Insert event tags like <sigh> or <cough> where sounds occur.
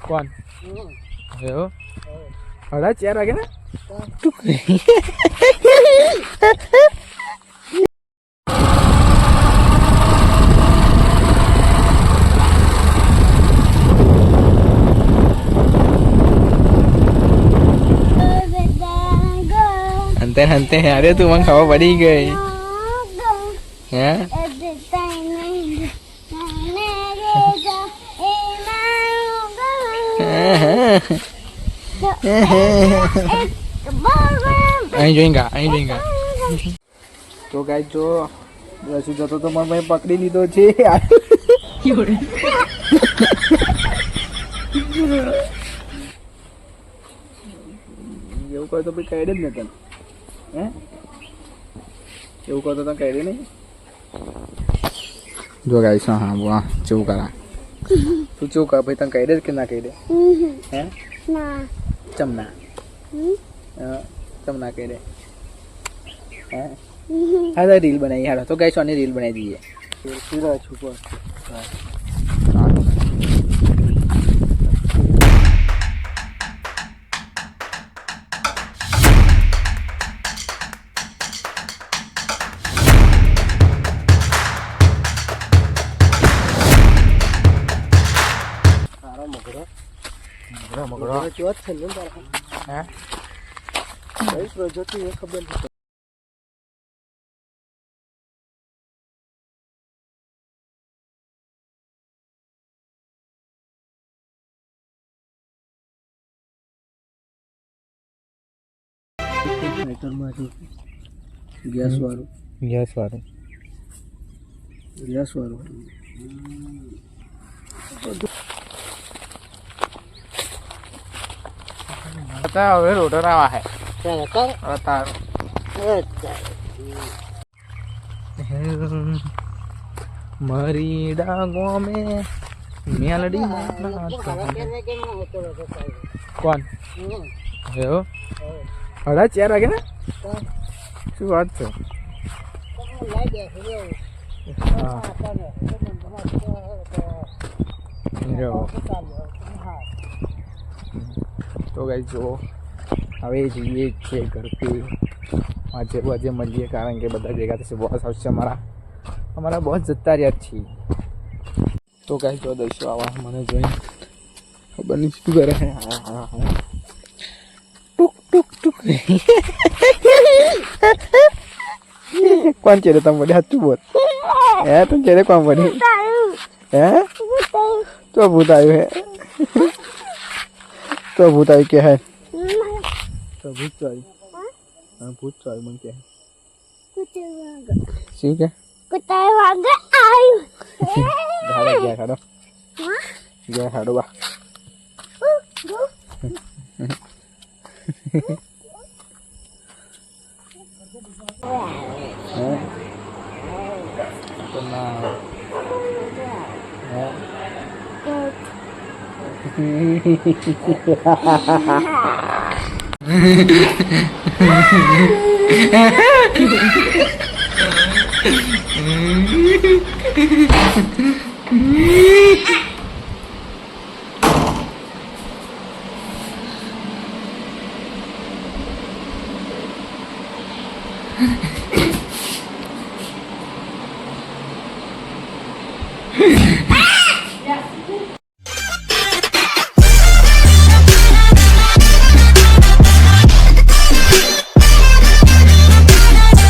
કોણ એવું હડા ચાર વાગે ને અંતે અંતે અરે તું મને ખબર પડી ગઈ હે અહીં જોઈ ગા અહીં જોઈ ગા તો ગાય જો રસુ જતો તો મને પકડી લીધો છે. એવું કહો તો ભાઈ કહી દે જ ને તને. હે? એવું કહો તો તમે કહી દે નહીં. જો ગાઈશ હા હા ચેવું કરા તું ચેવું કર ભાઈ તને કહી દે કે ના કહી દે? હે? ચમ ના? હા, ચમ ના કહી દે? હે? હા રીલ બનાવી હાડો તો ગાય આની રીલ બનાવી દઈએ. પૂરા છુપો મગરો હે ખબર ગેસ વાળું ગેસ વાળું ગેસ વાળું બતા હવે રોટર આવા હે બતા મરી ડાગો મે મેલડી કોણ હડા ચાર વાગે ને શું વાત છે હા તો ગાઈ જો હવે જઈએ છે ઘરથી. આજે આજે મળીએ કારણ કે બધા ભેગા થશે. બોસ આવશે અમારા. અમારા બોસ જતા રહ્યા છીએ. તો ગાઈ જો દઈશું આવા, મને જોઈ ખબર નહીં શું કરે હા હા હા. ટુક ટુક ટુક. કોણ ચેડે તમે બોલે હાચું બોલ. હે, તું ચેડે કોણ બોલી હે? તો ભૂત આવ્યું હે. cho vụ tay kia hay cho vụ trời à vụ trời mình kia xíu kia cái tay hoàng cái ai? <laughs> Đó là dài hả đâu? Dài hả đâu bà Đấy. Tuần nào. Đấy. Hehehehe <laughs>